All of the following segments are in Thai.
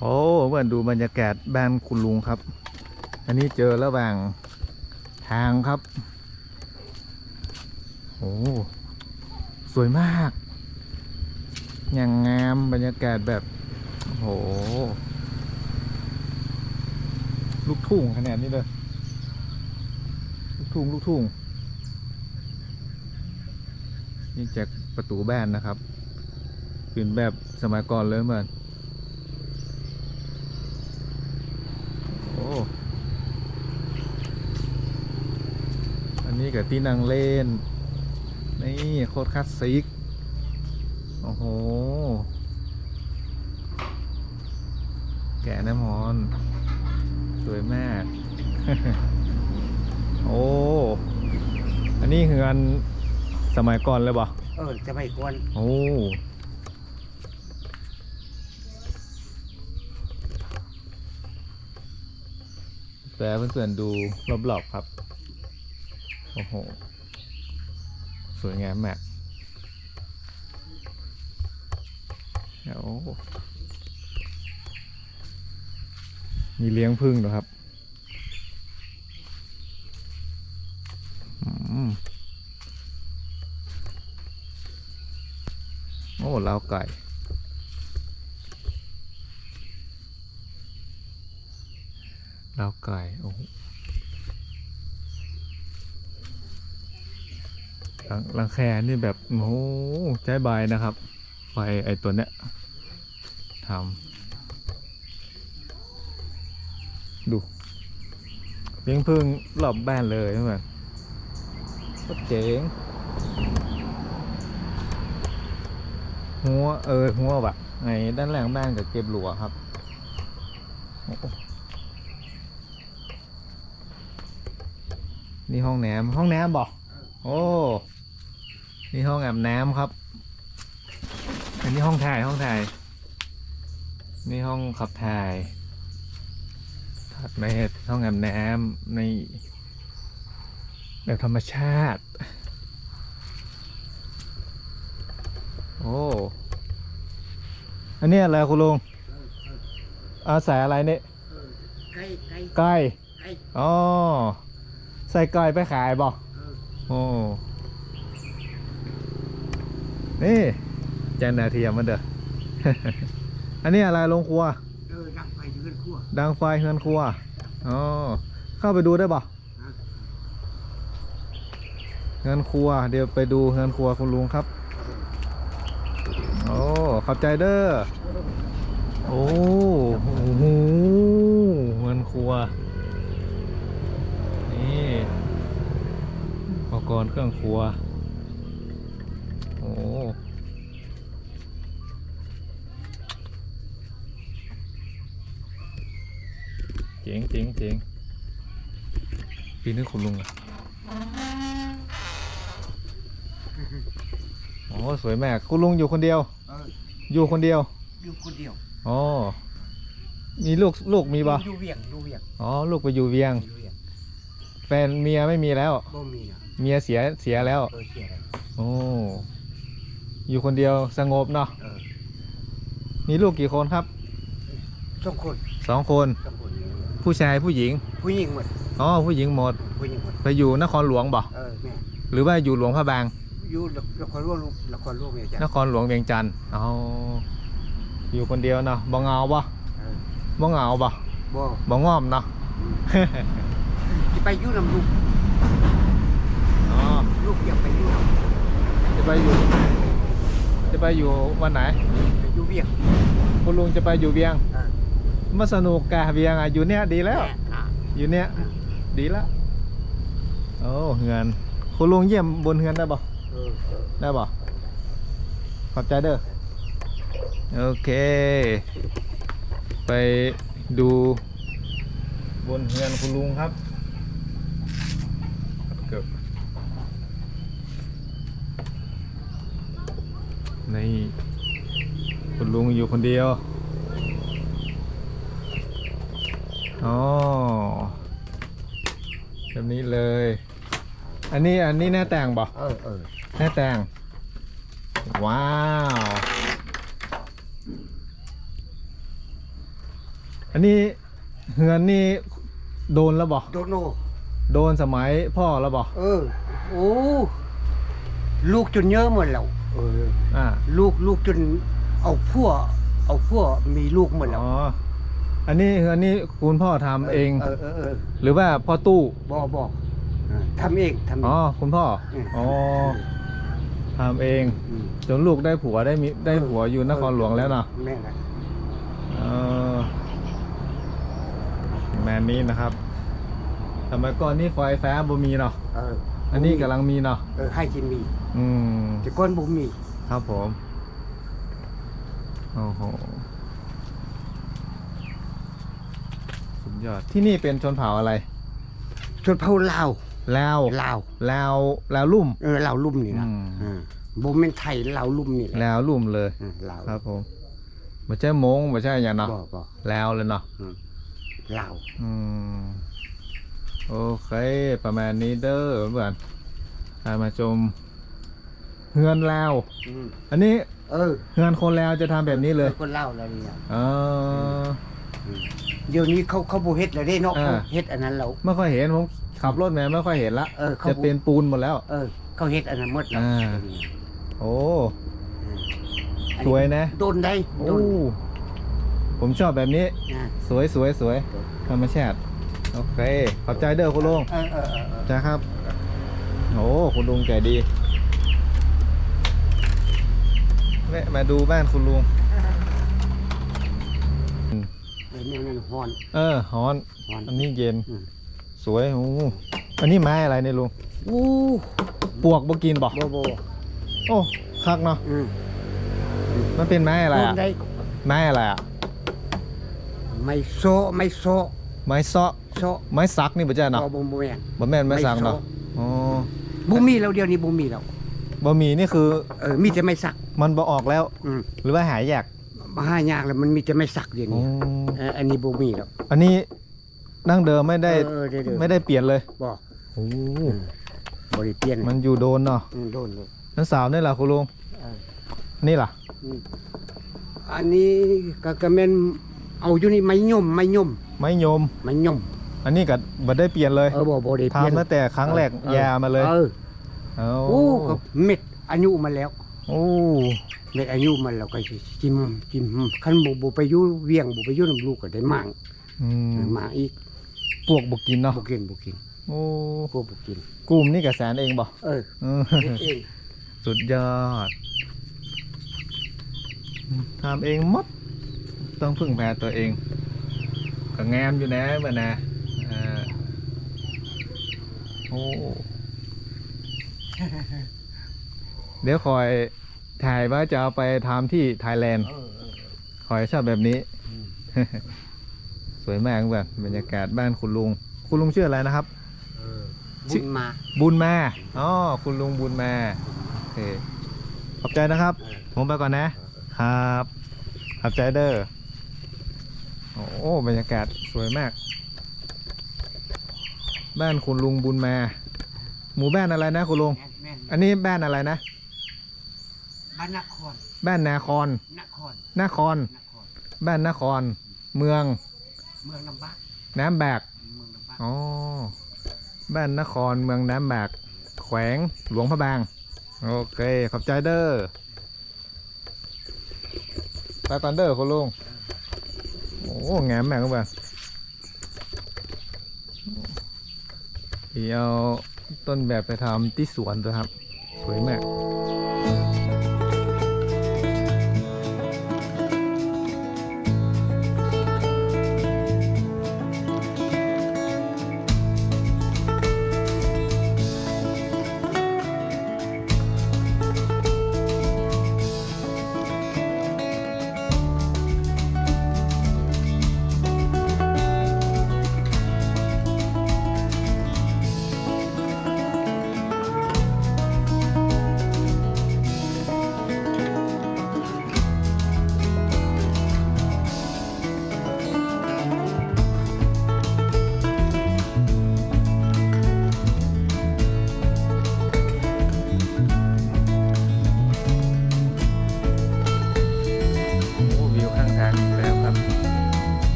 โอ้เหมือนดูบรรยากาศบ้านคุณลุงครับ อันนี้เจอระหว่างทางครับโอ้สวยมากอย่างงามบรรยากาศแบบโอ้โหลูกทุ่งขนาดนี้เลยลูกทุ่งลูกทุ่งนี่จากประตูบ้านนะครับเป็นแบบสมัยก่อนเลยเหมือนโอ้ อั นนี้กับที่นั่งเล่น นี่โคตรคลาสสิก โอ้โห แกะน้ำมอน สวยมาก โอ้ อันนี้คืออันสมัยก่อนเลยบ่เออจะไม่ควรโอ้แต่เพื่อนๆดูรอบๆครับโอ้โห สวยงามมากเดี๋ยวมีเลี้ยงพึ่งด้วยครับอืมโอ้ล้าวไก่ล้าวไก่ โอ้ โหหลังลังแคนี่แบบโอ้โหใจบายนะครับไปไอตัวเนี้ยทำดูเลี้ยงพึ่งรอบบ้านเลยใช่ไหมโคตรเจ๋งหัวเออหัวแบบไงด้านหลังบ้านกับเก็บหลัวครับนี่ห้องน้ำห้องน้ำบอกโอ้ นี่ห้องอาบน้ำครับ อันนี้ห้องถ่ายห้องถ่าย นี่ห้องขับถ่ายถัดมาเหตุห้องอาบน้ำในแบบธรรมชาติ โอ้ อันนี้อะไรคุณลุงอาศัยอะไรเนี่ยเออไก่ไก่ไก่ไก่อ๋อ ใส่ไก่ไปขายบ่เออโอ้ นี่แจนดาเทียมมันเด้อ อันนี้อะไรโรงครัว เออดังไฟอยู่ขึ้นขั้วดังไฟเฮือนครัว อ๋อ เข้าไปดูได้บ่ฮะเฮือนครัว เดี๋ยวไปดูเฮือนครัวคุณลุงครับ โอ้ขอบใจเด้อ โอ้โหเงินครัว นี่อุปกรณ์เครื่องครัวโอ้ เจ๋งเจ๋งเจ๋งปีนึกคุณลุงอะโอ้สวยมากคุณลุงอยู่คนเดียว เอออยู่คนเดียว อยู่คนเดียวอ๋อ มีลูกลูกมีบ่อยู่เวียงอยู่เวียงอ๋อ ลูกไปอยู่เวียง อยู่เวียงแฟนเมียไม่มีแล้ว บ่มีนะเมียเสียเสียแล้ว เออเสียอะไรโอ้ อยู่คนเดียวสงบเนาะเออมีลูกกี่คนครับสองคนสองคน สองคนผู้ชายผู้หญิงผู้หญิงหมดอ๋อผู้หญิงหมด ผู้หญิงหมดไปอยู่นครหลวงบ่เออแม่หรือว่าอยู่หลวงพระบาง อยู่ละครร่วมละครร่วมเนี่ยจ้ะนครหลวงเวียงจันทร์อ๋ออยู่คนเดียวเนาะบ่เหงาบ่เออบ่เหงาบ่บ่บ่ง่อมเนาะ จะไปอยู่นำลูกอ๋อลูกอยากไปอยู่นำจะไปอยู่ จะไปอยู่วันไหนไปอยู่เวียงคุณลุงจะไปอยู่เวียงเออมาสนุกกะเวียงอะอยู่เนี้ยดีแล้วม่อะอยู่เนี้ยดีแล้วโอ้เฮือนคุณลุงเยี่ยมบนเฮือนได้บ่เออเออได้บ่ขอบใจเด้อโอเค ไปดูบนเฮือนคุณลุงครับเกือบ นี่คุณลุงอยู่คนเดียว อ๋อแบบนี้เลย อันนี้อันนี้หน้าแต่งบ่เออเออหน้าแต่ง ว้าว อันนี้เฮือนนี่โดนแล้วบ่โดโนโดนสมัยพ่อแล้วบ่เออ โอ้ ลูกจนเยอะหมดแล้วเอออ่าลูกลูกจนเอาพัวเอาพัวมีลูกหมดแล้วอ๋ออันนี้เฮือนนี่คุณพ่อทำเอง เออเออเออหรือว่าพ่อตู้บอบอกทำเองทำเออ๋อง คุณพ่ออืมอ๋อทำเองมจนลูกได้ผัวได้มีได้ผัวอยู่นครหลวงแล้วเนาะ แม่นะเออแมนนี้นะครับสมัยก่อนนี่ไฟฟ้าบ่มีเนาะเออ อันนี้กำลังมีเนาะเออให้กินมีอืมแต่ก้อนบุมีครับผมโอ้โหสุดยอดที่นี่เป็นชนเผ่าอะไรชนเผ่าลาวลาวลาวลาวลาวลุ่มเออลาวลุ่มนี่นะอืมเออบ่แม่นไทยลาวลุ่มนี่แหละลาวลุ่มเลยเออลาวครับผมไม่ใช่มงไม่ใช่อย่างเนาะบ่บ่ลาวเลยเนาะอืมลาวอืม โอเคประมาณนี้เด้อเพื่อนพามาชมเฮือนลาวอืมอันนี้เออเฮือนคนลาวจะทำแบบนี้เลยคนลาวแล้วเนี่ยเอออืมเดี๋ยวนี้เขาเขาบ่เฮ็ดแล้วเด้เนาะอ่า เขาเฮ็ดอันนั้นแล้ว ไม่ค่อยเห็นผมขับรถมาไม่ค่อยเห็นละ เออเขา จะเป็นปูนหมดแล้ว เออ เขาเฮ็ดอันนั้นหมดแล้วอ่า เดี๋ยวนี้โอ้อืมอัสวยนะ โดนได้โอ้โดนผมชอบแบบนี้ อ่าสวยสวยสวยธรรมชาติ โอเค ขอบใจเด้อคุณลุงเออเออเออเออจ้าครับ โอ้คุณลุงใจดีแวะมาดูบ้านคุณลุงเออเนี่ยนั่นฮ้อนเออฮอนฮ้อน อันนี้เย็น อืม สวยโอ้อันนี้ไม้อะไรเนี่ยลุงอู้ปวกบ่กินบ่บ่บ่โอ้คักเนาะ อืมมันเป็นไม้อะไรโดนอะได้ไม้อะไรอะไม่โซะไม่โซะไม้เซาะ โซะไม้ซักนี่บ่ใช่เนาะบ่บ่บ่แม่นบ่แม่นไม้ซักเนาะไม้ซอ๋อบ่มีแล้วเดี๋ยวนี้บ่มีแล้วบ่มีนี่คือเออมีแต่ไม่สัก มันบ่ออกแล้วอืมหรือว่าหายากมาหายากแล้วมันมีแต่ไม่สักเดี๋ยวอ๋อนี้เอออันนี้บ่มีแล้ว อันนี้ดั้งเดิมไม่ได้เออเด้อๆไม่ได้เปลี่ยนเลยบ่โอ้บ่ได้เปลี่ยนมันอยู่โดนเนาะอืมโดนเลยนั่นสาวนี่ล่ะคุณลุงเออนี่ล่ะอืมอันนี้ก็ก็แม่นเอาอยู่นี่ไม้ย่อมไม้ย่อมไม้ยมไม้ย่อม อันนี้ก็บ่ได้เปลี่ยนเลยเออบ่บ่ได้เปลี่ยนทำตั้งแต่ครั้งแรกออยามาเลยเออโอ้โอ้ก็เม็ดอายุมาแล้ว โอ้เม็ดอายุมันแล้วก็สิจิ้มจิ้มคันบ่บ่ไปอยู่เวียงบ่ไปอยู่นํลูกก็ได้หมางอืมหมาอีกปวกบ่กินเนาะบ่กินบ่กินโอ้พวกบ่กินกลุ่มนี่กับแสนเองบ่เอออืมเฮ็ดเองสุดยอดทำเองหมด ต้องพึ่งพาตัวเองก็งามอยู่นะเมื่อนะอ่า โอ้เดี๋ยวคอยถ่ายว่าจะเอาไปทำที่ไทยแลนด์ เออเออคอยชอบแบบนี้ อืม สวยมากแบบบรรยากาศบ้านคุณลุง คุณลุงชื่ออะไรนะครับ เออชิบุญมาบุญมาอ๋อคุณลุงบุญมาโอเคขอบใจนะครับ เออ ผมไปก่อนนะครับขอบใจเด้อโอ้บรรยากาศสวยมาก บ้านคุณลุงบุญมา หมู่บ้านอะไรนะคุณลุง แม่นแม่นอันนี้บ้านอะไรนะบ้านนครบ้านนาครนครนคร นครบ้านนคร เมือง เมืองลำบากน้ำแบก เมืองลำบากอ๋อ บ้านนครเมืองน้ำแบกแขวงหลวงพระบาง โอเค ขอบใจเด้อไปก่อนเด้อคุณลุง โอ้งามมากครับบ้าน เดี๋ยวต้นแบบไปทำที่สวนนะครับ สวยมาก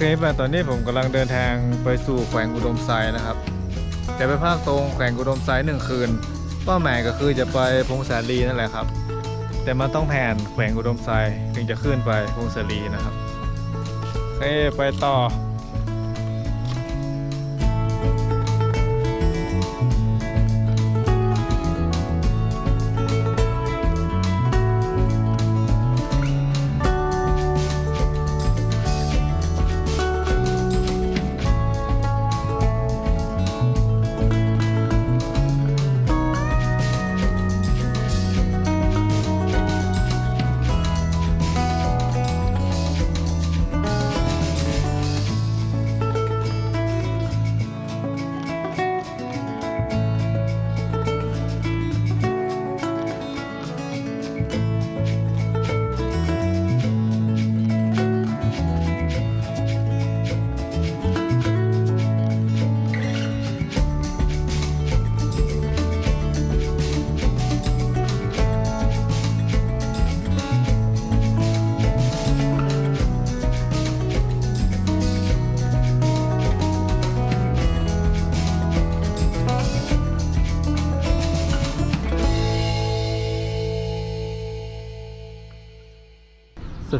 เคแบบตอนนี้ผมกำลังเดินทางไปสู่แขวงอุดมไซนะครับ จะไปภาคตรงแขวงอุดมไซหนึ่งคืนเป้าหมายก็คือจะไปพงศาลีนั่นแหละครับ แต่มันต้องแผนแขวงอุดมไซถึงจะขึ้นไปพงศาลีนะครับโอเคไปต่อ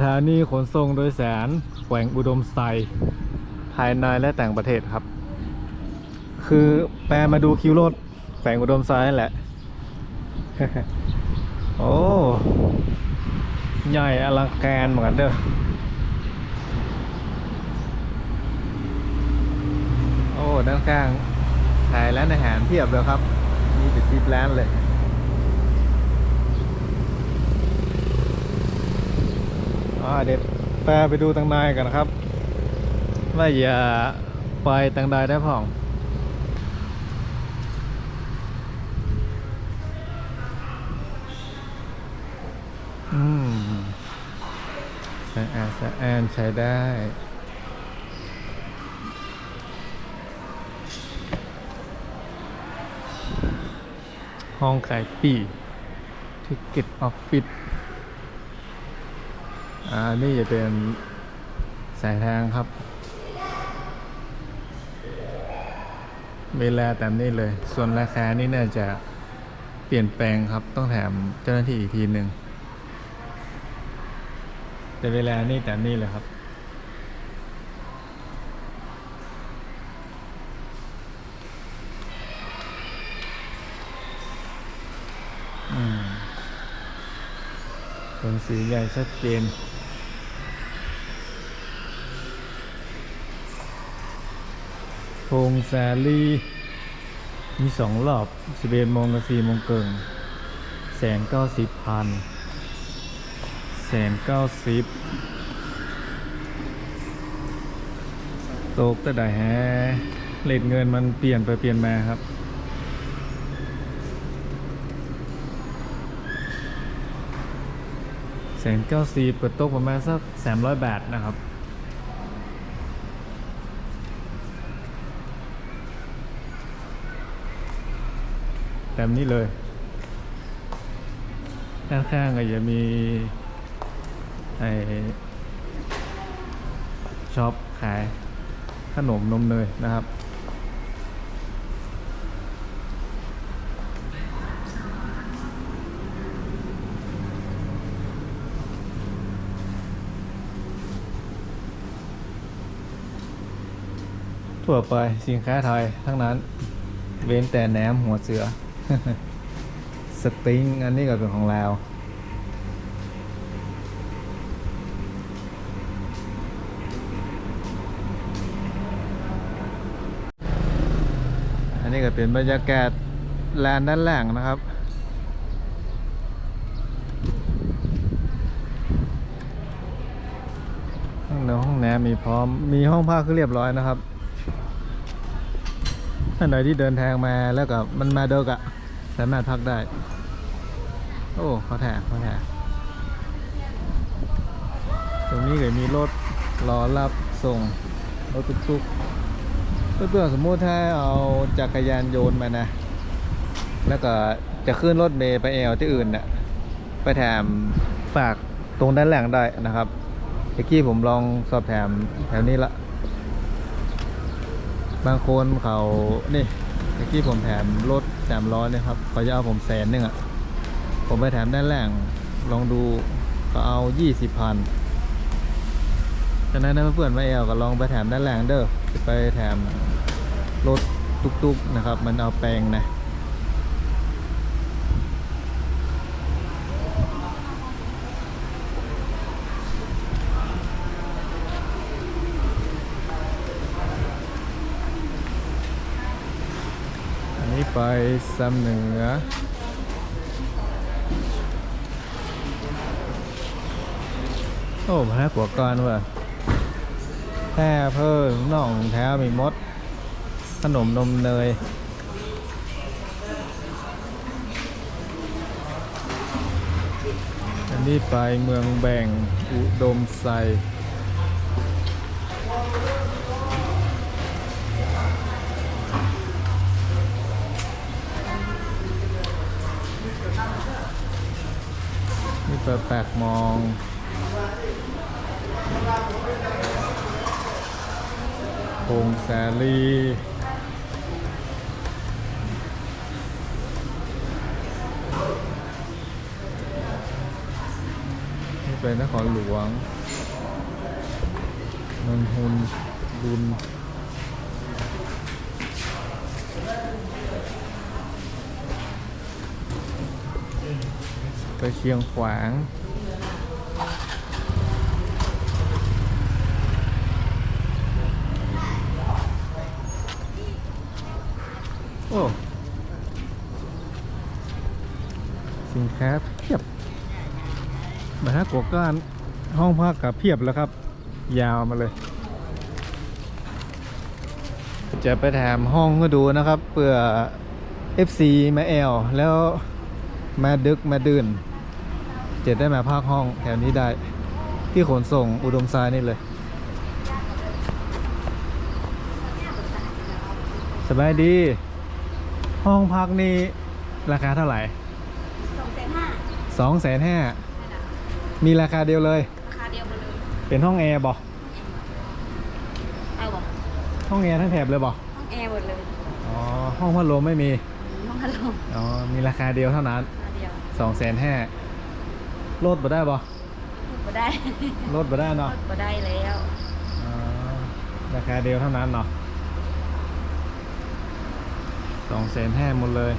ถานีขนส่งโดยสารแขวงอุดมไซภายในและต่างประเทศครับ คือแปลมาดูคิวรถแขวงอุดมไซนั่นแหละ โอ้ ใหญ่อลังการเหมือนกันเด้อโอ้ ด้านข้างขายร้านอาหารเพียบเลยครับ มีเป็นสิบร้านเลย อ่าเดี๋ยวแปไปดูตังนายกันนะครับ ว่าอย่าไปตังใดได้พ่องอืมสะอาดสะอานใช้ได้ห้องขายปีทิกเก็ตออฟฟิศ อ่านี่จะเป็นสายทางครับ เวลาตามนี้เลย ส่วนราคานี่น่าจะเปลี่ยนแปลงครับ ต้องแถมเจ้าหน้าที่อีกทีหนึ่ง แต่เวลานี่ตามนี้เลยครับอืมเป็นสีใหญ่ชัดเจน พงแซลีมีสองรอบสิบเอ็ดโมงกับสี่โมงเกิงแสนเก้าสิบพันแสนเก้าสิบตกแต่ได้แฮะเลทเงินมันเปลี่ยนไปเปลี่ยนมาครับแสนเก้าสิบเปิดโต๊ะประมาณสักสามร้อยบาทนะครับ แต่นี้เลย ด้านข้างก็จะมีไอช็อปขายขนมนมเนยนะครับ ทั่วไปสินค้าไทยทั้งนั้น เว้นแต่แหนมหัวเสือ สติงอันนี้ก็เป็นของเราวอันนี้ก็เป็นบรรยากาศลานด้านล่างนะครับห้องน้ำห้องน้ำมีพร้อมมีห้องพักคือเรียบร้อยนะครับท่านใดที่เดินทางมาแล้วก็มันมาเดิกอะ สามารถพักได้ โอ้เขาแถเขาแถตรงนี้ก็มีรถรอรับส่งรถตุ๊กๆเพื่อนๆสมมุติถ้าเอาจักรยานโยนมานะ แล้วก็จะขึ้นรถเมย์ไปแอลที่อื่นน่ะไปแถมฝากตรงด้านหลังได้นะครับเมื่อกี้ผมลองสอบแถมแถวนี้ละ บางคนเขานี่ กี้ผมแถมรถแถมล้อเนี่ยครับเขาจะเอาผมแสนหนึ่งอะ่ะผมไปแถมด้านล่างลองดูก็เอายี่สิบพันฉะนั้นนะเพื่อนมาเอลก็ลองไปแถมด้านล่างเด้อไปแถมรถตุกๆนะครับ มันเอาแปลงนะ ไปซ้ำเหนือโอ้พระกัวกรว่ะแค่เพิ่มน่องแท้มีมด ขนมนมเนยอันนี้ไปเมืองแบ่งอุดมไซ มองโพงแสลีนี่เป็นนครหลวงเมืองฮุนบุญไปเชียงขวาง อ้สินค้าเพียบมาฮะกวก้านห้องพักกับเพียบแล้วครับ ยาวมาเลย จะไปแถมห้องก็ดูนะครับเพื่อ FC มาแอลแล้วมาดึกมาดื่นจะได้มาพักห้องแถวนี้ได้ ที่ขนส่งอุดมทรายนี่เลยสบายดี ห้องพักนี่ราคาเท่าไหร่สองแสนห้าสองแสนห้ามีราคาเดียวเลย ราคาเดียวกันเลยเป็นห้องแอร์บ่เอาบอกห้องแอร์ทั้งแถบเลยบ่ห้องแอร์หมดเลย อ๋อ ห้องพัดลมไม่มี ห้องพัดลม อ๋อ มีราคาเดียวเท่านั้นราคาเดียวสองแสนห้าลดบ่ได้บ่ก็ได้ลดบ่ได้เนาะก็ได้แล้วอ๋อราคาเดียวเท่านั้นเนาะ สองแสนห้าหมดเลย